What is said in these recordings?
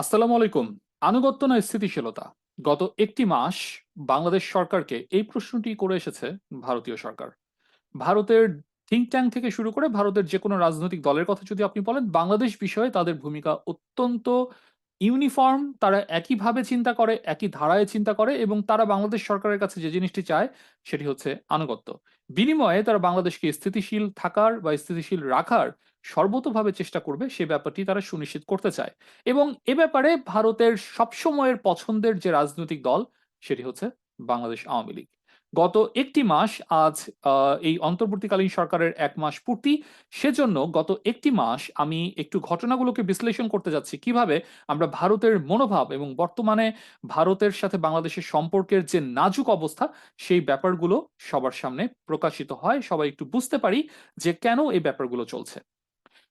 আসসালামু আলাইকুম। আনুগত্য নয় স্থিতিশীলতা। গত একটি মাস বাংলাদেশ সরকারকে এই প্রশ্নটি করে এসেছে ভারতীয় সরকার। ভারতের থিঙ্ক ট্যাঙ্ক থেকে শুরু করে ভারতের যে কোনো রাজনৈতিক দলের কথা যদি আপনি বলেন, বাংলাদেশ বিষয়ে তাদের ভূমিকা অত্যন্ত ইউনিফর্ম তারা একইভাবে চিন্তা করে, একই ধারায় চিন্তা করে এবং তারা বাংলাদেশ সরকারের কাছে যে জিনিসটি চায় সেটি হচ্ছে আনুগত্য। বিনিময়ে তারা বাংলাদেশকে স্থিতিশীল থাকার বা স্থিতিশীল রাখার সর্বতভাবে চেষ্টা করবে সে ব্যাপারটি তারা সুনিশ্চিত করতে চায়। এবং এ ব্যাপারে ভারতের সবসময়ের পছন্দের যে রাজনৈতিক দল সেটি হচ্ছে বাংলাদেশ আওয়ামী লীগ। গত একটি মাস আজ এই অন্তর্বর্তীকালীন সরকারের এক মাস পূর্তি। সেজন্য গত একটি মাস আমি একটু ঘটনাগুলোকে বিশ্লেষণ করতে যাচ্ছি। কীভাবে আমরা ভারতের মনোভাব এবং বর্তমানে ভারতের সাথে বাংলাদেশের সম্পর্কের যে নাজুক অবস্থা, সেই ব্যাপারগুলো সবার সামনে প্রকাশিত হয়। সবাই একটু বুঝতে পারি যে কেন এই ব্যাপারগুলো চলছে।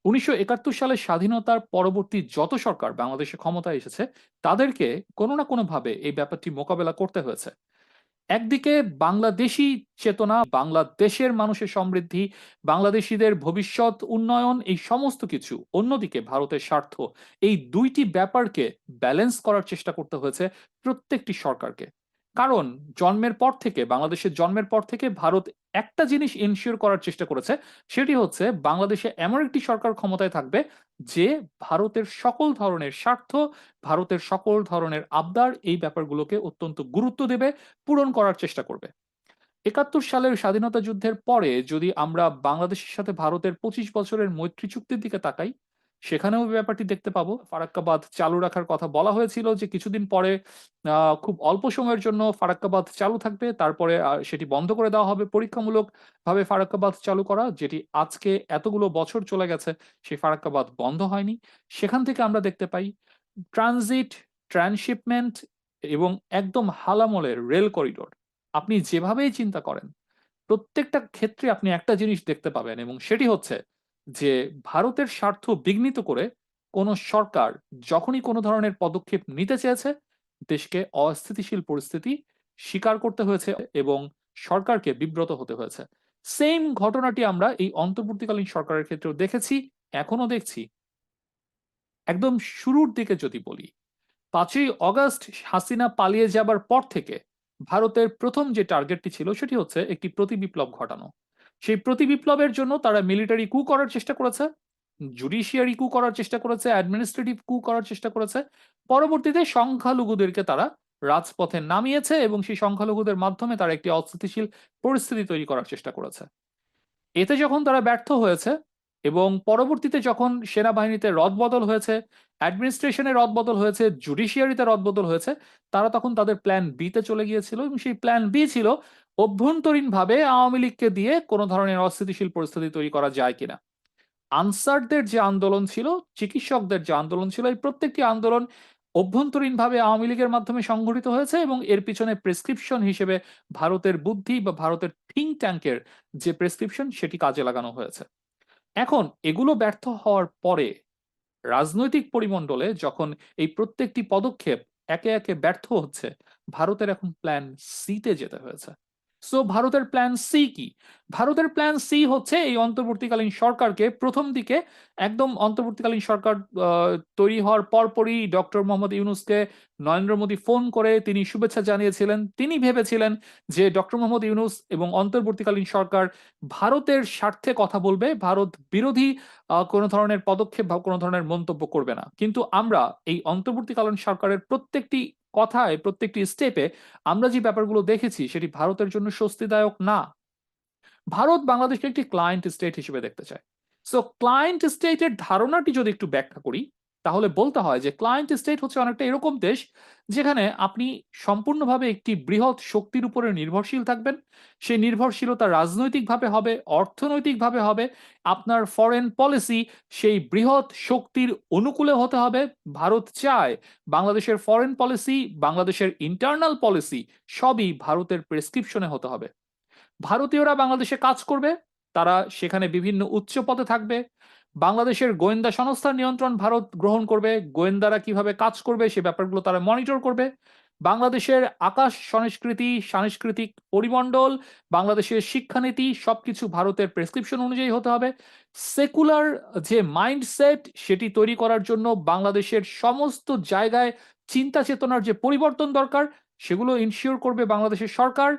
উনিশশো একাত্তর সালে স্বাধীনতার পরবর্তী যত সরকার বাংলাদেশে ক্ষমতায় এসেছে, তাদেরকে কোনো না কোনোভাবে এই ব্যাপারটি মোকাবেলা করতে হয়েছে। একদিকে বাংলাদেশি চেতনা, বাংলাদেশের মানুষের সমৃদ্ধি, বাংলাদেশিদের ভবিষ্যৎ উন্নয়ন, এই সমস্ত কিছু। অন্যদিকে ভারতের স্বার্থ, এই দুইটি ব্যাপারকে ব্যালেন্স করার চেষ্টা করতে হয়েছে প্রত্যেকটি সরকারকে। কারণ জন্মের পর থেকে, বাংলাদেশের জন্মের পর থেকে ভারত একটা জিনিস এনশিওর করার চেষ্টা করেছে, সেটি হচ্ছে বাংলাদেশে এমন একটি সরকার ক্ষমতায় থাকবে যে ভারতের সকল ধরনের স্বার্থ, ভারতের সকল ধরনের আবদার এই ব্যাপারগুলোকে অত্যন্ত গুরুত্ব দেবে, পূরণ করার চেষ্টা করবে। একাত্তর সালের স্বাধীনতা যুদ্ধের পরে যদি আমরা বাংলাদেশের সাথে ভারতের পঁচিশ বছরের মৈত্রী চুক্তির দিকে তাকাই সেখানেও ব্যাপারটি দেখতে পাবো। ফারাক্কাবাদ চালু রাখার কথা বলা হয়েছিল যে কিছুদিন পরে খুব অল্প সময়ের জন্য ফারাক্কাবাদ চালু থাকবে। তারপরে সেটি বন্ধ করে দেওয়া হবে। পরীক্ষামূলক ভাবে ফারাক্কাবাদ চালু করা, যেটি আজকে এতগুলো বছর চলে গেছে, সেই ফারাক্কাবাদ বন্ধ হয়নি। সেখান থেকে আমরা দেখতে পাই, ট্রানজিট ট্রান্সশিপমেন্ট এবং একদম হালামলের রেল করিডোর। আপনি যেভাবেই চিন্তা করেন, প্রত্যেকটা ক্ষেত্রে আপনি একটা জিনিস দেখতে পাবেন এবং সেটি হচ্ছে যে ভারতের স্বার্থ বিঘ্নিত করে কোন সরকার যখনই কোনো ধরনের পদক্ষেপ নিতে চেয়েছে, দেশকে অস্থিতিশীল পরিস্থিতি স্বীকার করতে হয়েছে এবং সরকারকে বিব্রত হতে হয়েছে। সেম ঘটনাটি আমরা এই অন্তর্বর্তীকালীন সরকারের ক্ষেত্রেও দেখেছি এখনও দেখছি। একদম শুরুর দিকে যদি বলি, পাঁচই অগস্ট হাসিনা পালিয়ে যাবার পর থেকে ভারতের প্রথম যে টার্গেটটি ছিল সেটি হচ্ছে একটি প্রতি বিপ্লব ঘটানো। সেই প্রতি বিপ্লবের জন্য তারা মিলিটারি কু করার চেষ্টা করেছে জুডিশিয়ারি কু করার চেষ্টা করেছে অ্যাডমিনিস্ট্রেটিভ কু করার চেষ্টা করেছে। পরবর্তীতে সংখ্যালঘুদেরকে তারা রাজপথে নামিয়েছে এবং সেই সংখ্যালঘুদের মাধ্যমে তারা একটি অস্থিতিশীল পরিস্থিতি তৈরি করার চেষ্টা করেছে। এতে যখন তারা ব্যর্থ হয়েছে এবং পরবর্তীতে যখন সেনাবাহিনীতে রদবদল হয়েছে অ্যাডমিনিস্ট্রেশনে রদবদল হয়েছে জুডিশিয়ারিতে রদবদল হয়েছে, তারা তখন তাদের প্ল্যান বিতে চলে গিয়েছিল এবং সেই প্ল্যান বি ছিল অভ্যন্তরীণভাবে আওয়ামী লীগকে দিয়ে কোনো ধরনের অস্থিতিশীল পরিস্থিতি তৈরি করা যায় কিনা? আনসারদের যে আন্দোলন ছিল, চিকিৎসকদের যে আন্দোলন ছিল, এই প্রত্যেকটি আন্দোলন অভ্যন্তরীণভাবে আওয়ামী লীগের মাধ্যমে সংঘটিত হয়েছে এবং এর পিছনে প্রেসক্রিপশন হিসেবে ভারতের বুদ্ধি বা ভারতের থিঙ্ক ট্যাঙ্কের যে প্রেসক্রিপশন, সেটি কাজে লাগানো হয়েছে। এখন এগুলো ব্যর্থ হওয়ার পরে রাজনৈতিক পরিমণ্ডলে যখন এই প্রত্যেকটি পদক্ষেপ একে একে ব্যর্থ হচ্ছে, ভারতের এখন প্ল্যান সিতে যেতে হয়েছে। সো ভারতের প্ল্যান সি কি? ভারতের প্ল্যান সি হচ্ছে এই অন্তর্বর্তীকালীন সরকারকে প্রথম দিকে একদম অন্তর্বর্তীকালীন সরকার তৈরি হওয়ার পরপরই ডক্টর মোহাম্মদ ইউনুসকে নরেন্দ্র মোদী ফোন করে তিনি শুভেচ্ছা জানিয়েছিলেন। তিনি ভেবেছিলেন যে ডক্টর মোহাম্মদ ইউনুস এবং অন্তর্বর্তীকালীন সরকার ভারতের স্বার্থে কথা বলবে, ভারত বিরোধী কোনো ধরনের পদক্ষেপ বা কোনো ধরনের মন্তব্য করবে না। কিন্তু আমরা এই অন্তর্বর্তীকালীন সরকারের প্রত্যেকটি কথায় প্রত্যেকটি স্টেপে আমরা যে ব্যাপারগুলো দেখেছি সেটি ভারতের জন্য স্বস্তিদায়ক না। ভারত বাংলাদেশকে একটি ক্লায়েন্ট স্টেট হিসেবে দেখতে চায়। সো ক্লায়েন্ট স্টেটের ধারণাটি যদি একটু ব্যাখ্যা করি তাহলে বলতে হয় যে ক্লায়েন্ট স্টেট হচ্ছে অনেকটা এরকম দেশ যেখানে আপনি সম্পূর্ণভাবে একটি বৃহৎ শক্তির উপরে নির্ভরশীল থাকবেন। সেই নির্ভরশীলতা রাজনৈতিকভাবে হবে, অর্থনৈতিকভাবে হবে, আপনার ফরেন পলিসি সেই বৃহৎ শক্তির অনুকূলে হতে হবে। ভারত চায় বাংলাদেশের ফরেন পলিসি বাংলাদেশের ইন্টারনাল পলিসি সবই ভারতের প্রেসক্রিপশনে হতে হবে। ভারতীয়রা বাংলাদেশে কাজ করবে, তারা সেখানে বিভিন্ন উচ্চ পদে থাকবে। বাংলাদেশের গোয়েন্দা সংস্থার নিয়ন্ত্রণ ভারত গ্রহণ করবে, গোয়েন্দারা কীভাবে কাজ করবে সে ব্যাপারগুলো তারা মনিটর করবে। বাংলাদেশের আকাশ সংস্কৃতি, সাংস্কৃতিক পরিমণ্ডল, বাংলাদেশের শিক্ষানীতি, সবকিছু ভারতের প্রেসক্রিপশন অনুযায়ী হতে হবে। সেকুলার যে মাইন্ডসেট সেটি তৈরি করার জন্য বাংলাদেশের সমস্ত জায়গায় চিন্তা চেতনার যে পরিবর্তন দরকার, সেগুলো ইনশিওর করবে বাংলাদেশের সরকার।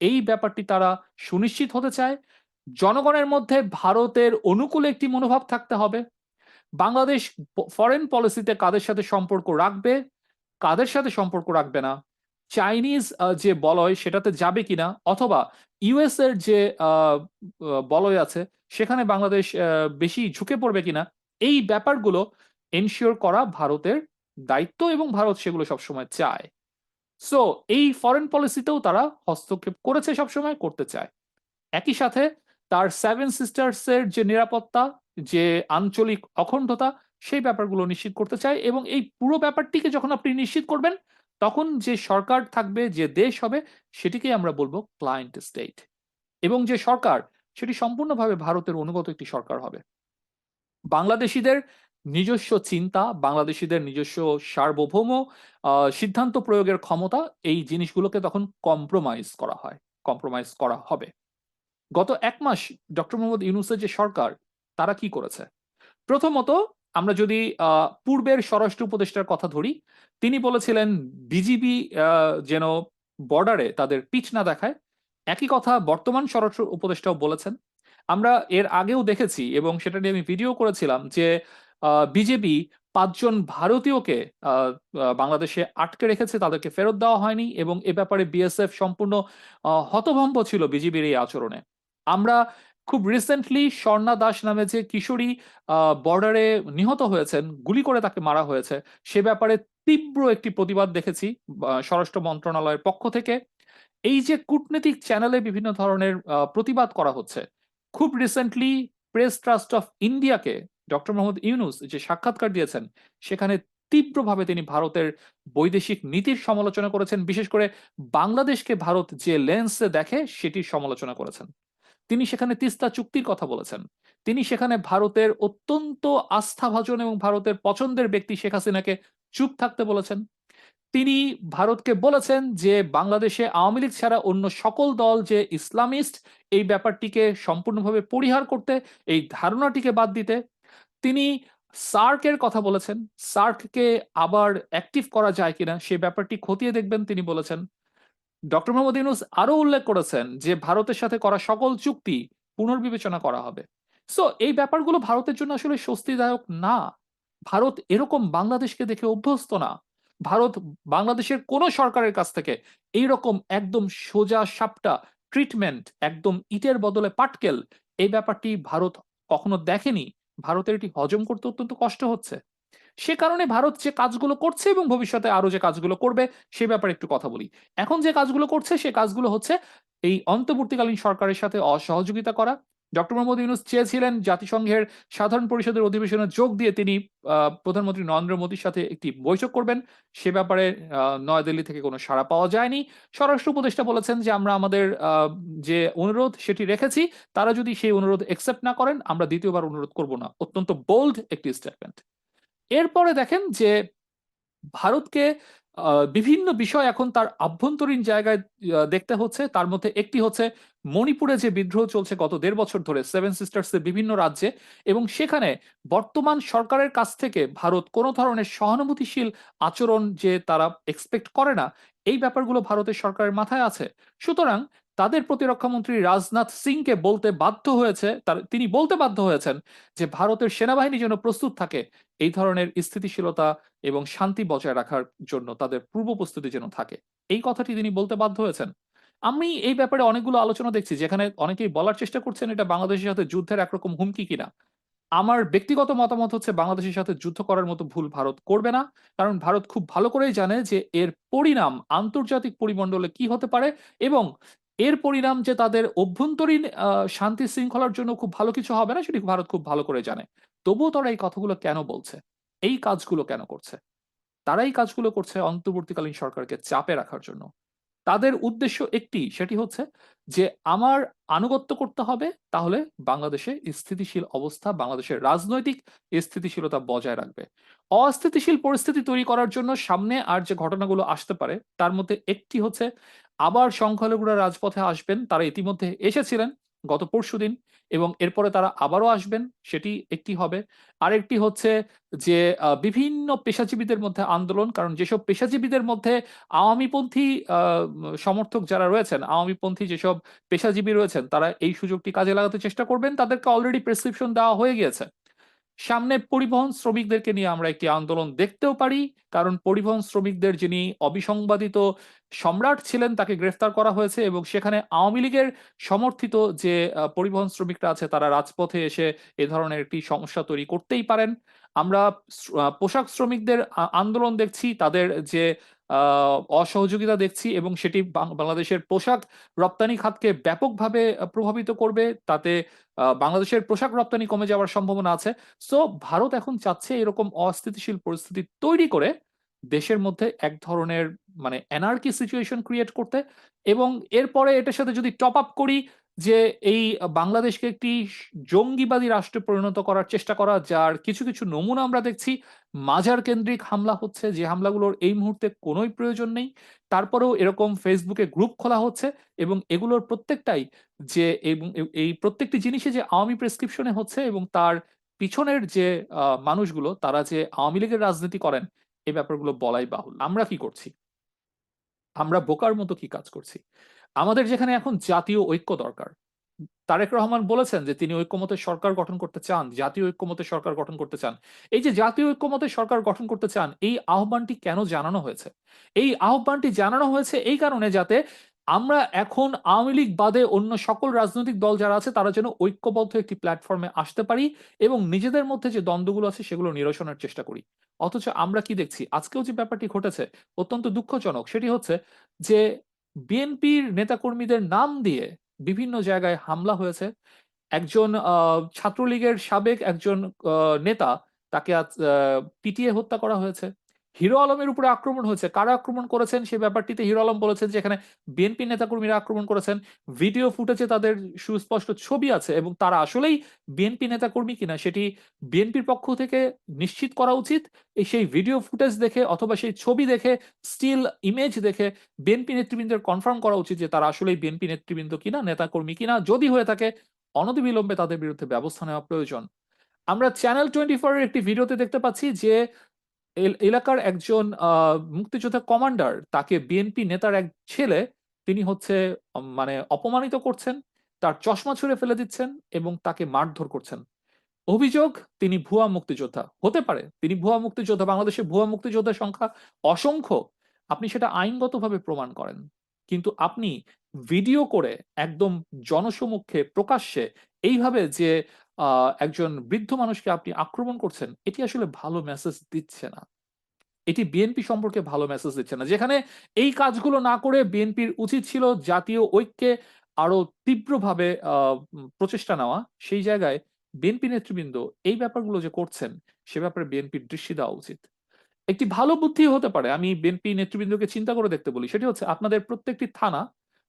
এই ব্যাপারটি তারা সুনিশ্চিত হতে চায়। জনগণের মধ্যে ভারতের অনুকূল একটি মনোভাব থাকতে হবে। বাংলাদেশ ফরেন পলিসিতে কাদের সাথে সম্পর্ক রাখবে, কাদের সাথে সম্পর্ক রাখবে না? চাইনিজ যে বলয়, সেটাতে যাবে কিনা? অথবা ইউএস এর যে বলয় আছে, সেখানে বাংলাদেশ বেশি ঝুঁকে পড়বে কিনা? এই ব্যাপারগুলো এনশিওর করা ভারতের দায়িত্ব এবং ভারত সেগুলো সবসময় চায়। সো এই ফরেন পলিসিতেও তারা হস্তক্ষেপ করেছে সবসময়, করতে চায়। একই সাথে তার সেভেন সিস্টার্স এর যে নিরাপত্তা, যে আঞ্চলিক অখণ্ডতা, সেই ব্যাপারগুলো নিশ্চিত করতে চায় এবং এই পুরো ব্যাপারটিকে যখন আপনি নিশ্চিত করবেন, তখন যে সরকার থাকবে, যে দেশ হবে, সেটিকেই আমরা বলব ক্লায়েন্ট স্টেট এবং যে সরকার, সেটি সম্পূর্ণভাবে ভারতের অনুগত একটি সরকার হবে। বাংলাদেশিদের নিজস্ব চিন্তা, বাংলাদেশিদের নিজস্ব সার্বভৌম সিদ্ধান্ত প্রয়োগের ক্ষমতা, এই জিনিসগুলোকে তখন কম্প্রোমাইজ করা হয় কম্প্রোমাইজ করা হবে। গত এক মাস ডক্টর মোহাম্মদ ইউনুসের যে সরকার, তারা কি করেছে? প্রথমত, আমরা যদি পূর্বের স্বরাষ্ট্র উপদেষ্টার কথা ধরি, তিনি বলেছিলেন বিজিবি যেন বর্ডারে তাদের পিচ না দেখায়। একই কথা বর্তমান স্বরাষ্ট্র উপদেষ্টাও বলেছেন। আমরা এর আগেও দেখেছি এবং সেটা নিয়ে আমি ভিডিও করেছিলাম যে বিজেপি পাঁচজন ভারতীয়কে বাংলাদেশে আটকে রেখেছে, তাদেরকে ফেরত দেওয়া হয়নি এবং এ ব্যাপারে বিএসএফ সম্পূর্ণ হতভম্ব ছিল বিজেপির এই আচরণে। আমরা খুব রিসেন্টলি স্বর্ণা দাস নামে যে কিশোরী বর্ডারে নিহত হয়েছেন, গুলি করে তাকে মারা হয়েছে, সে ব্যাপারে তীব্র একটি প্রতিবাদ দেখেছি স্বরাষ্ট্র মন্ত্রণালয়ের পক্ষ থেকে। এই যে কূটনৈতিক চ্যানেলে বিভিন্ন ধরনের প্রতিবাদ করা হচ্ছে, খুব রিসেন্টলি প্রেস ট্রাস্ট অফ ইন্ডিয়াকে ডক্টর মোহাম্মদ ইউনুস যে সাক্ষাৎকার দিয়েছেন, সেখানে তীব্রভাবে তিনি ভারতের বৈদেশিক নীতির সমালোচনা করেছেন, বিশেষ করে বাংলাদেশকে ভারত যে লেন্সে দেখে, সেটির সমালোচনা করেছেন। তিনি সেখানে তিস্তা চুক্তির কথা বলেছেন। তিনি সেখানে ভারতের অত্যন্ত আস্থাভাজন এবং ভারতের পছন্দের ব্যক্তি শেখ হাসিনাকে চুপ থাকতে বলেছেন। তিনি ভারতকে বলেছেন যে, বাংলাদেশে আওয়ামী লীগ ছাড়া অন্য সকল দল যে ইসলামিস্ট, এই ব্যাপারটিকে সম্পূর্ণভাবে পরিহার করতে, এই ধারণাটিকে বাদ দিতে, তিনি সার্কের কথা বলেছেন। সার্ককে আবার অ্যাক্টিভ করা যায় কিনা, সে ব্যাপারটি খতিয়ে দেখবেন, তিনি বলেছেন। ডক্টর মোহাম্মদ ইউনুস আরও উল্লেখ করেছেন যে ভারতের সাথে করা সকল চুক্তি পুনর্বিবেচনা করা হবে। সো এই ব্যাপারগুলো ভারতের জন্য আসলে স্বস্তিদায়ক না। ভারত এরকম বাংলাদেশকে দেখে অভ্যস্ত না। ভারত বাংলাদেশের কোন সরকারের কাছ থেকে এইরকম একদম সোজা সাপটা ট্রিটমেন্ট একদম ইটের বদলে পাটকেল, এই ব্যাপারটি ভারত কখনো দেখেনি। ভারতের এটি হজম করতে অত্যন্ত কষ্ট হচ্ছে। সে কারণে ভারত যে কাজগুলো করছে এবং ভবিষ্যতে আরও যে কাজগুলো করবে, সে ব্যাপারে একটু কথা বলি। এখন যে কাজগুলো করছে, সে কাজগুলো হচ্ছে এই অন্তর্বর্তীকালীন সরকারের সাথে অসহযোগিতা করা। ডক্টর মোহাম্মদ ইউনুস চেয়েছিলেন জাতিসংঘের সাধারণ পরিষদের অধিবেশনে যোগ দিয়ে তিনি প্রধানমন্ত্রী নরেন্দ্র মোদীর সাথে একটি বৈঠক করবেন। সে ব্যাপারে নয়াদিল্লি থেকে কোনো সাড়া পাওয়া যায়নি। স্বরাষ্ট্র উপদেষ্টা বলেছেন যে, আমরা আমাদের যে অনুরোধ সেটি রেখেছি। তারা যদি সেই অনুরোধ একসেপ্ট না করেন, আমরা দ্বিতীয়বার অনুরোধ করব না। অত্যন্ত বোল্ড একটি স্টেটমেন্ট এরপরে দেখেন যে ভারতকে বিভিন্ন বিষয় এখন তার আভ্যন্তরীণ জায়গায় দেখতে হচ্ছে। তার মধ্যে একটি হচ্ছে মণিপুরে যে বিদ্রোহ চলছে গত দেড় বছর ধরে সেভেন সিস্টার্সের বিভিন্ন রাজ্যে, এবং সেখানে বর্তমান সরকারের কাছ থেকে ভারত কোনো ধরনের সহানুভূতিশীল আচরণ যে তারা এক্সপেক্ট করে না, এই ব্যাপারগুলো ভারতের সরকারের মাথায় আছে। সুতরাং তাদের প্রতিরক্ষামন্ত্রী রাজনাথ সিংকে বলতে বাধ্য হয়েছে, তার, তিনি বলতে বাধ্য হয়েছেন যে ভারতের সেনাবাহিনী যেন প্রস্তুত থাকে, এই ধরনের স্থিতিশীলতা এবং শান্তি বজায় রাখার জন্য তাদের পূর্ব প্রস্তুতি যেন থাকে। এই কথাটি তিনি বলতে বাধ্য হয়েছেন। আমি এই ব্যাপারে অনেকগুলো আলোচনা দেখছি, যেখানে অনেকেই বলার চেষ্টা করছেন এটা বাংলাদেশের সাথে যুদ্ধের একরকম হুমকি কিনা। আমার ব্যক্তিগত মতামত হচ্ছে বাংলাদেশের সাথে যুদ্ধ করার মতো ভুল ভারত করবে না, কারণ ভারত খুব ভালো করেই জানে যে এর পরিণাম আন্তর্জাতিক পরিমণ্ডলে কি হতে পারে এবং এর পরিণাম যে তাদের অভ্যন্তরীণ শান্তি শৃঙ্খলার জন্য খুব ভালো কিছু হবে না, সেটি ভারত খুব ভালো করে জানে। তবুও তারা এই কথাগুলো কেন বলছে? এই কাজগুলো কেন করছে? তারা এই কাজগুলো করছে অন্তর্বর্তীকালীন সরকারকে চাপে রাখার জন্য। তাদের উদ্দেশ্য একটি, সেটি হচ্ছে যে আমার আনুগত্য করতে হবে, তাহলে বাংলাদেশে স্থিতিশীল অবস্থা, বাংলাদেশের রাজনৈতিক স্থিতিশীলতা বজায় রাখবে। অস্থিতিশীল পরিস্থিতি তৈরি করার জন্য সামনে আর যে ঘটনাগুলো আসতে পারে, তার মধ্যে একটি হচ্ছে, আবার সংখ্যালঘুরা রাজপথে আসবেন, তারা ইতিমধ্যে এসেছিলেন, গত পরশু পরশুদিন। এবং এরপরে তারা আবারও আসবেন, সেটি একটি হবে। আরেকটি হচ্ছে যে বিভিন্ন পেশাজীবীদের মধ্যে আন্দোলন, কারণ যেসব পেশাজীবীদের মধ্যে আওয়ামীপন্থী সমর্থক যারা রয়েছেন, আওয়ামীপন্থী যেসব পেশাজীবী রয়েছেন, তারা এই সুযোগটি কাজে লাগাতে চেষ্টা করবেন। তাদেরকে অলরেডি প্রেসক্রিপশন দেওয়া হয়ে গিয়েছে। সামনে পরিবহন শ্রমিকদেরকে নিয়ে আমরা একটি আন্দোলন দেখতেও পারি, কারণ পরিবহন শ্রমিকদের যিনি অবিসংবাদিত সম্রাট ছিলেন, তাকে গ্রেফতার করা হয়েছে এবং সেখানে আওয়ামী লীগের সমর্থিত যে পরিবহন শ্রমিকরা আছে, তারা রাজপথে এসে এ ধরনের একটি সমস্যা তৈরি করতেই পারেন। আমরা পোশাক শ্রমিকদের আন্দোলন দেখছি, তাদের যে অসহযোগিতা দেখছি এবং সেটি বাংলাদেশের পোশাক রপ্তানি খাতকে ব্যাপকভাবে প্রভাবিত করবে। তাতে বাংলাদেশের পোশাক রপ্তানি কমে যাওয়ার সম্ভাবনা আছে। সো, ভারত এখন চাচ্ছে এরকম অস্থিতিশীল পরিস্থিতি তৈরি করে দেশের মধ্যে এক ধরনের মানে এনার্কি সিচুয়েশন ক্রিয়েট করতে এবং এরপরে এটার সাথে যদি টপ আপ করি যে এই বাংলাদেশকে একটি জঙ্গিবাদী রাষ্ট্রে পরিণত করার চেষ্টা করা, যার কিছু কিছু নমুনা আমরা দেখছি, মাজার কেন্দ্রিক হামলা হচ্ছে, যে হামলাগুলোর এই মুহূর্তে কোনোই প্রয়োজন নেই। তারপরেও এরকম ফেসবুকে গ্রুপ খোলা হচ্ছে এবং এগুলোর প্রত্যেকটাই যে এই প্রত্যেকটি জিনিসে যে আওয়ামী প্রেসক্রিপশনে হচ্ছে এবং তার পিছনের যে মানুষগুলো, তারা যে আওয়ামী লীগের রাজনীতি করেন এই ব্যাপারগুলো বলাই বাহুল আমরা কি করছি? আমরা বোকার মতো কি কাজ করছি? আমাদের যেখানে এখন জাতীয় ঐক্য দরকার, তারেক রহমান বলেছেন যে তিনি ঐক্যমতের সরকার গঠন করতে চান, জাতীয় ঐক্যমতের সরকার গঠন করতে চান। এই যে জাতীয় ঐক্যমতের সরকার গঠন করতে চান, এই আহ্বানটি কেন জানানো হয়েছে? এই আহ্বানটি জানানো হয়েছে এই কারণে যাতে আমরা এখন আওয়ামী লীগ বাদে অন্য সকল রাজনৈতিক দল যারা আছে, তারা যেন ঐক্যবদ্ধ একটি প্ল্যাটফর্মে আসতে পারি এবং নিজেদের মধ্যে যে দ্বন্দ্বগুলো আছে, সেগুলো নিরসনের চেষ্টা করি। অথচ আমরা কি দেখছি? আজকেও যে ব্যাপারটি ঘটেছে, অত্যন্ত দুঃখজনক। সেটি হচ্ছে যে বিএনপির নেতাকর্মীদের নাম দিয়ে বিভিন্ন জায়গায় হামলা হয়েছে। একজন ছাত্রলীগের সাবেক একজন নেতা তাকে পিটিয়ে হত্যা করা হয়েছে। হিরো আলমের উপরে আক্রমণ হয়েছে। কারা আক্রমণ করেছেন? সেই ব্যাপারটিতে হিরো আলম বলেছেন যে এখানে বিএনপি নেতাকর্মীরা আক্রমণ করেছেন। ভিডিও ফুটেজে তাদের সুস্পষ্ট ছবি আছে এবং তারা আসলেই বিএনপি নেতাকর্মী কিনা সেটি বিএনপির পক্ষ থেকে নিশ্চিত করা উচিত। এই সেই ভিডিও ফুটেজ দেখে অথবা সেই ছবি দেখে, স্টিল ইমেজ দেখে বিএনপি নেতৃবৃন্দের কনফার্ম করা উচিত যে তারা আসলেই বিএনপি নেতৃবৃন্দ কিনা, নেতাকর্মী কিনা। যদি হয়ে থাকে, অনতিবিলম্বে তাদের বিরুদ্ধে ব্যবস্থা নেওয়া প্রয়োজন। আমরা চ্যানেল টোয়েন্টি ফোর একটি ভিডিওতে দেখতে পাচ্ছি যে এলাকার একজন মুক্তিযোদ্ধা কমান্ডার, তাকে বিএনপি নেতার এক ছেলে, তিনি হচ্ছে মানে অপমানিত করছেন, তার চশমা ছুঁড়ে ফেলে দিচ্ছেন এবং তাকে মারধর করছেন। অভিযোগ, তিনি ভুয়া মুক্তিযোদ্ধা। হতে পারে, তিনি ভুয়া মুক্তিযোদ্ধা, বাংলাদেশে ভুয়া মুক্তিযোদ্ধার সংখ্যা অসংখ্য। আপনি সেটা আইনগতভাবে প্রমাণ করেন। কিন্তু আপনি ভিডিও করে একদম জনসমক্ষে প্রকাশ্যে এইভাবে যে একজন বৃদ্ধ মানুষকে আপনি আক্রমণ করছেন, এটি আসলে ভালো মেসেজ দিচ্ছে না। এটি বিএনপি সম্পর্কে ভালো মেসেজ দিচ্ছে না। যেখানে এই কাজগুলো না করে বিএনপির উচিত ছিল জাতীয় ঐক্যে আরও তীব্রভাবে প্রচেষ্টা নেওয়া। সেই জায়গায় বিএনপি নেতৃবৃন্দ এই ব্যাপারগুলো যে করছেন, সে ব্যাপারে বিএনপির দৃষ্টি দেওয়া উচিত। একটি ভালো বুদ্ধি হতে পারে, আমি বিএনপি নেতৃবৃন্দকে চিন্তা করে দেখতে বলি। সেটি হচ্ছে, আপনাদের প্রত্যেকটি থানা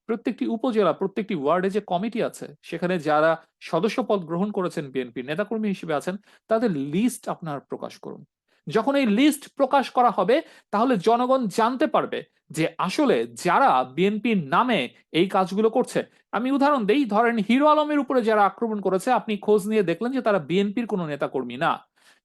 প্রত্যেকটি উপজেলা, প্রত্যেকটি ওয়ার্ডে যে কমিটি আছে, সেখানে যারা সদস্য পদ গ্রহণ করেছেন বিএনপি, নেতাকর্মী হিসেবে আছেন, তাদের লিস্ট আপনার প্রকাশ করুন। যখন এই লিস্ট প্রকাশ করা হবে, তাহলে জনগণ জানতে পারবে যে আসলে যারা বিএনপির নামে এই কাজগুলো করছে, আমি উদাহরণ দেই, ধরেন হিরো আলমের উপরে যারা আক্রমণ করেছে, আপনি খোঁজ নিয়ে দেখলেন যে তারা বিএনপির কোনো নেতাকর্মী না।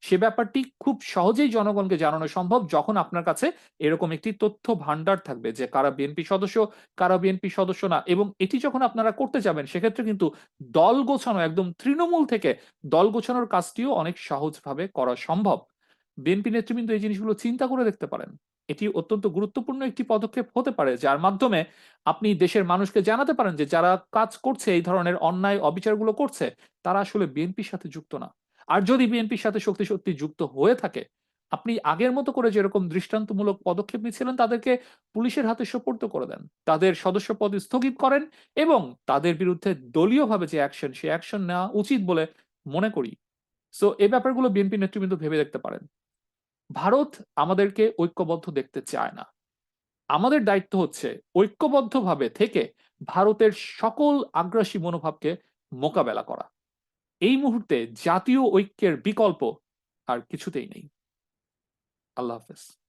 সে ব্যাপারটি খুব সহজেই জনগণকে জানানো সম্ভব যখন আপনার কাছে এরকম একটি তথ্য ভান্ডার থাকবে যে কারা বিএনপি সদস্য, কারা বিএনপি সদস্য না এবং এটি যখন আপনারা করতে যাবেন সেক্ষেত্রে কিন্তু দল গোছানো, একদম তৃণমূল থেকে দল গোছানোর কাজটিও অনেক সহজভাবে করা সম্ভব। বিএনপি নেতৃবৃন্দ এই জিনিসগুলো চিন্তা করে দেখতে পারেন। এটি অত্যন্ত গুরুত্বপূর্ণ একটি পদক্ষেপ হতে পারে, যার মাধ্যমে আপনি দেশের মানুষকে জানাতে পারেন যে যারা কাজ করছে, এই ধরনের অন্যায় অবিচারগুলো করছে, তারা আসলে বিএনপির সাথে যুক্ত না। আর যদি বিএনপির সাথে শক্তি সত্যি যুক্ত হয়ে থাকে, আপনি আগের মতো করে যেরকম দৃষ্টান্তমূলক পদক্ষেপ নিচ্ছিলেন, তাদেরকে পুলিশের হাতে সোপর্দ করে দেন। তাদের সদস্য পদ স্থগিত করেন এবং তাদের বিরুদ্ধে দলীয়ভাবে যে অ্যাকশন সে অ্যাকশন নেওয়া উচিত বলে মনে করি। সো এই ব্যাপারগুলো বিএনপি নেতৃবৃন্দ ভেবে দেখতে পারেন। ভারত আমাদেরকে ঐক্যবদ্ধ দেখতে চায় না। আমাদের দায়িত্ব হচ্ছে ঐক্যবদ্ধভাবে থেকে ভারতের সকল আগ্রাসী মনোভাবকে মোকাবেলা করা। এই মুহূর্তে জাতীয় ঐক্যের বিকল্প আর কিছুতেই নেই। আল্লাহ হাফেজ।